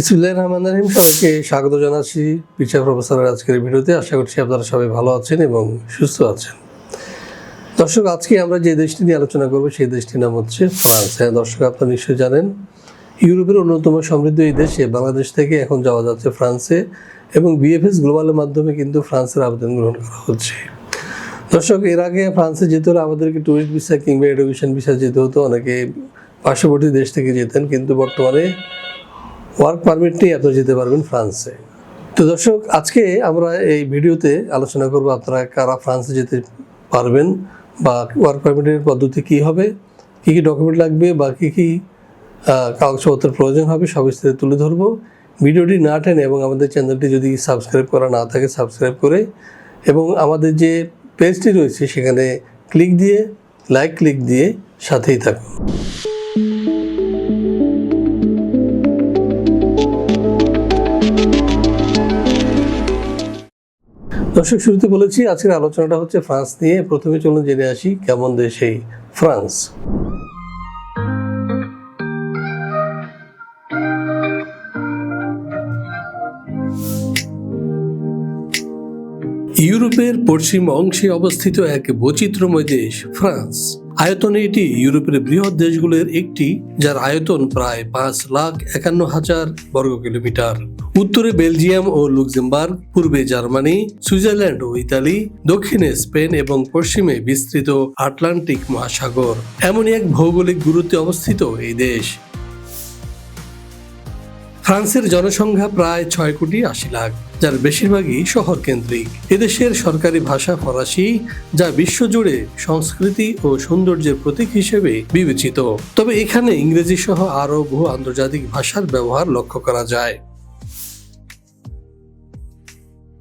বিসমুল্লাহ রহমান রহিম। সবাইকে স্বাগত জানাচ্ছি পিচা প্রফেসরের আজকের ভিডিওতে। আশা করছি আপনারা সবাই ভালো আছেন এবং সুস্থ আছেন। দর্শক, আজকে আমরা যে দেশটি নিয়ে আলোচনা করব, সেই দেশটির নাম হচ্ছে ফ্রান্স। হ্যাঁ দর্শক, আপনারা নিশ্চয়ই জানেন, ইউরোপের অন্যতম সমৃদ্ধ এই দেশে বাংলাদেশ থেকে এখন যাওয়া যাচ্ছে ফ্রান্সে এবং বিএফএস গ্লোবালের মাধ্যমে কিন্তু ফ্রান্সের আবেদন গ্রহণ করা হচ্ছে। দর্শক, এর আগে ফ্রান্সে যেতে হলে আমাদেরকে টুরিস্ট ভিসা কিংবা এডুকেশন ভিসা যেতে হতো। অনেকে পার্শ্ববর্তী দেশ থেকে যেতেন, কিন্তু বর্তমানে ওয়ার্ক পারমিট নিয়ে আপনারা যেতে পারবেন ফ্রান্সে। তো দর্শক, আজকে আমরা এই ভিডিওতে আলোচনা করব আপনারা কারা ফ্রান্সে যেতে পারবেন বা ওয়ার্ক পারমিটের পদ্ধতি কী হবে, কী কী ডকুমেন্ট লাগবে বা কী কী কাগজপত্রের প্রয়োজন হবে সব বিস্তারিত তুলে ধরবো। ভিডিওটি না টেনে এবং আমাদের চ্যানেলটি যদি সাবস্ক্রাইব করা না থাকে, সাবস্ক্রাইব করে এবং আমাদের যে পেজটি রয়েছে সেখানে ক্লিক দিয়ে, লাইক ক্লিক দিয়ে সাথেই থাকুন। দর্শক, শুরুতে বলেছি, আজকের আলোচনাটা হচ্ছে ফ্রান্স নিয়ে। প্রথমে চলুন জেনে আসি কেমন দেশ এই ফ্রান্স। ইউরোপের পশ্চিম অংশে অবস্থিত এক বৈচিত্র্যময় দেশ, ফ্রান্স। আয়তনে এটি ইউরোপের বৃহৎ দেশগুলোর একটি, যার আয়তন প্রায় পাঁচ লাখ একান্ন হাজার বর্গ কিলোমিটার উত্তরে বেলজিয়াম ও লুক্সেমবার্গ, পূর্বে জার্মানি, সুইজারল্যান্ড ও ইতালি, দক্ষিণে স্পেন এবং পশ্চিমে বিস্তৃত আটলান্টিক মহাসাগর। এমনই এক ভৌগোলিক গুরুত্বে অবস্থিত এই দেশ। ফ্রান্সের জনসংখ্যা প্রায় ছয় কোটি আশি লাখ, যার বেশিরভাগই শহর কেন্দ্রিক এদেশের সরকারি ভাষা ফরাসি, যা বিশ্বজুড়ে সংস্কৃতি ও সৌন্দর্যের প্রতীক হিসেবে বিবেচিত। তবে এখানে ইংরেজি সহ আরও বহু আন্তর্জাতিক ভাষার ব্যবহার লক্ষ্য করা যায়।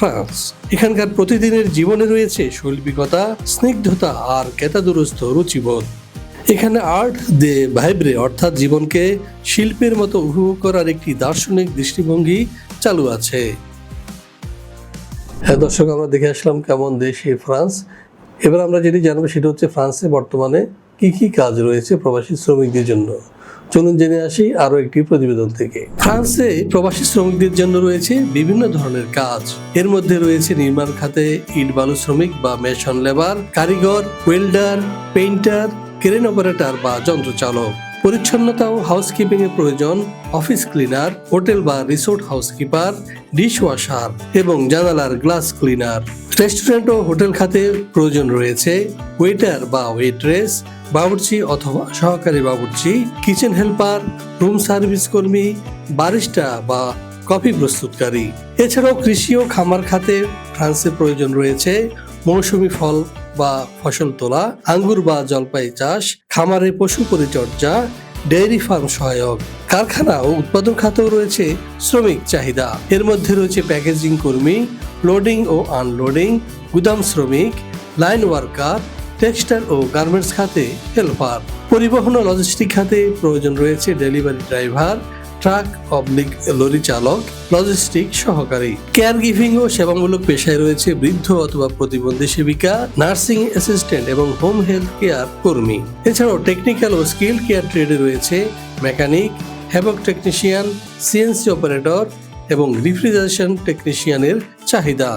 ফ্রান্স। এখানকার প্রতিদিনের জীবনে রয়েছে শৈল্পিকতা, স্নিগ্ধতা আর কেতাদুরস্থ রুচিবোধ। এখানে আর্ট দে ভাইব্রে অর্থাৎ জীবনকে শিল্পের মতো উপভোগ করার একটি দার্শনিক দৃষ্টিভঙ্গি চালু আছে। হ্যাঁ দর্শক, আমরা দেখে আসলাম কেমন দেশ এই ফ্রান্স। এবার আমরা যেটি জানব সেটা হচ্ছে ফ্রান্সে বর্তমানে কি কি কাজ রয়েছে প্রবাসী শ্রমিকদের জন্য। চলুন জেনে আসি আরও একটি প্রতিবেদন থেকে। ফ্রান্সে প্রবাসী শ্রমিকদের জন্য রয়েছে বিভিন্ন ধরনের কাজ। এর মধ্যে রয়েছে নির্মাণ খাতে ইট বালু শ্রমিক বা মেশন লেবার, কারিগর, ওয়েল্ডার, পেইন্টার, ক্রেন অপারেটর বা যন্ত্রচালক। পরিচ্ছন্নতা ও হাউসকিপিং এর প্রয়োজন অফিস ক্লিনার হোটেল বা রিসোর্ট হাউসকিপার ডিশ ওয়াশার এবং জানালার গ্লাস ক্লিনার রেস্টুরেন্ট ও হোটেল খাতে প্রয়োজন রয়েছে ওয়েটার বা ওয়েট্রেস বাবুর্চি অথবা সহকারী বাবুর্চি কিচেন হেল্পার রুম সার্ভিস কর্মী বারিস্টা বা কফি প্রস্তুতকারী। এছাড়াও কৃষি ও খামার খাতে ফ্রান্সে প্রয়োজন রয়েছে মৌসুমি ফল বা ফসল তোলা, আঙ্গুর বা জলপাই চাষ, খামারে পশু পরিচর্যা, ডেয়ারি ফার্ম সহায়ক, কারখানা ও উৎপাদন খাতেও রয়েছে শ্রমিক চাহিদা। এর মধ্যে রয়েছে প্যাকেজিং কর্মী, লোডিং ও আনলোডিং, গুদাম শ্রমিক, লাইন ওয়ার্কার, টেক্সটাইল ও গার্মেন্টস খাতে হেল্পার। পরিবহন ও লজিস্টিক খাতে প্রয়োজন রয়েছে delivery driver truck oblique lorry চালক লজিস্টিক সহকারী। কেয়ার গিভিং ও সেবামূলক পেশায় রয়েছে বৃদ্ধ অথবা প্রতিবন্ধী সেবিকা নার্সিং অ্যাসিস্ট্যান্ট এবং হোম হেলথ কেয়ার কর্মী। এছাড়াও টেকনিক্যাল ও স্কিল কেয়ার ট্রেডে রয়েছে মেকানিক হ্যাবক টেকনিশিয়ান সিএনসি অপারেটর এবং রিফ্রিজারেশন টেকনিশিয়ানের চাহিদা।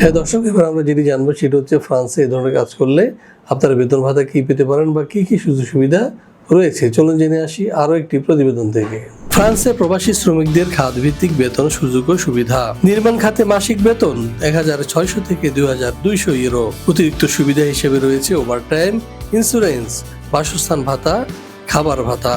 হ্যাঁ দর্শক, এবার আমরা যেটি জানব সেটা হচ্ছে ফ্রান্সে এই ধরনের কাজ করলে আপনারা বেতন ভাতা কি পেতে পারেন বা কি কি সুযোগ সুবিধা রয়েছে। চলুন জেনে আসি আরও একটি প্রতিবেদন থেকে। ফ্রান্সে প্রবাসী শ্রমিকদের খাত ভিত্তিক বেতন সুযোগ ও সুবিধা। নির্মাণ খাতে মাসিক বেতন এক হাজার ছয়শো থেকে দুই হাজার দুইশো ইউরো। অতিরিক্ত সুবিধা হিসেবে রয়েছে ওভারটাইম ইন্স্যুরেন্স বাসস্থান ভাতা, খাবার ভাতা।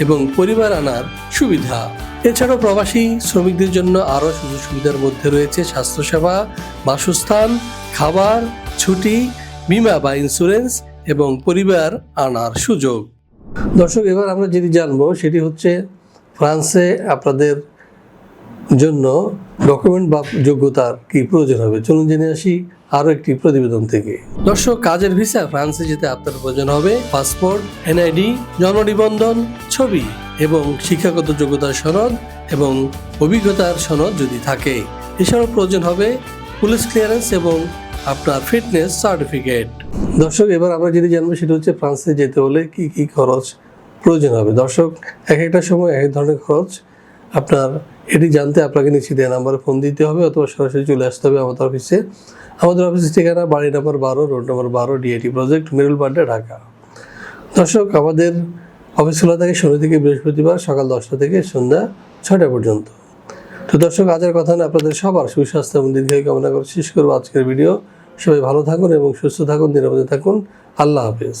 এবং পরিবার আনার সুবিধা। এছাড়াও প্রবাসী শ্রমিকদের জন্য আরও সুযোগ সুবিধার মধ্যে রয়েছে স্বাস্থ্যসেবা, বাসস্থান, খাবার, ছুটি, বিমা বা ইন্স্যুরেন্স এবং পরিবার আনার সুযোগ। দর্শক, এবার আমরা যেটি জানব সেটি হচ্ছে ফ্রান্সে আপনাদের জন্য ডকুমেন্ট বা যোগ্যতার কি প্রয়োজন হবে? চলুন জেনে আসি আরও একটি প্রতিবেদন থেকে। দর্শক, কাজের ভিসা ফ্রান্সে যেতে আপনার প্রয়োজন হবে পাসপোর্ট, এনআইডি, জন্ম নিবন্ধন, ছবি এবং শিক্ষাগত যোগ্যতার সনদ এবং অভিজ্ঞতার সনদ যদি থাকে। এছাড়াও প্রয়োজন হবে পুলিশ ক্লিয়ারেন্স এবং আপনার ফিটনেস সার্টিফিকেট দর্শক, এবার আমরা যেটি জানব সেটা হচ্ছে ফ্রান্সে যেতে হলে কি কি খরচ প্রয়োজন হবে? দর্শক, এক একটা সময় এক ধরনের খরচ আপনার এটি জানতে আপনাকে নিচে নাম্বারে ফোন দিতে হবে অথবা সরাসরি চলে আসতে হবে আমাদের অফিসে আমাদের অফিসের ঠিকানা বাড়ি নম্বর বারো রোড নম্বর বারো ডিআইটি প্রজেক্ট মেরুল বাড্ডা ঢাকা। দর্শক, আমাদের অফিস খোলা থাকে শনি থেকে বৃহস্পতিবার সকাল দশটা থেকে সন্ধ্যা ছটা পর্যন্ত। তো দর্শক আজের কথা না, আপনাদের সবার সুস্বাস্থ্য এবং দীর্ঘায়ু কামনা করে শেষ করব আজকের ভিডিও। সবাই ভালো থাকুন এবং সুস্থ থাকুন, নিরাপদে থাকুন। আল্লাহ হাফেজ।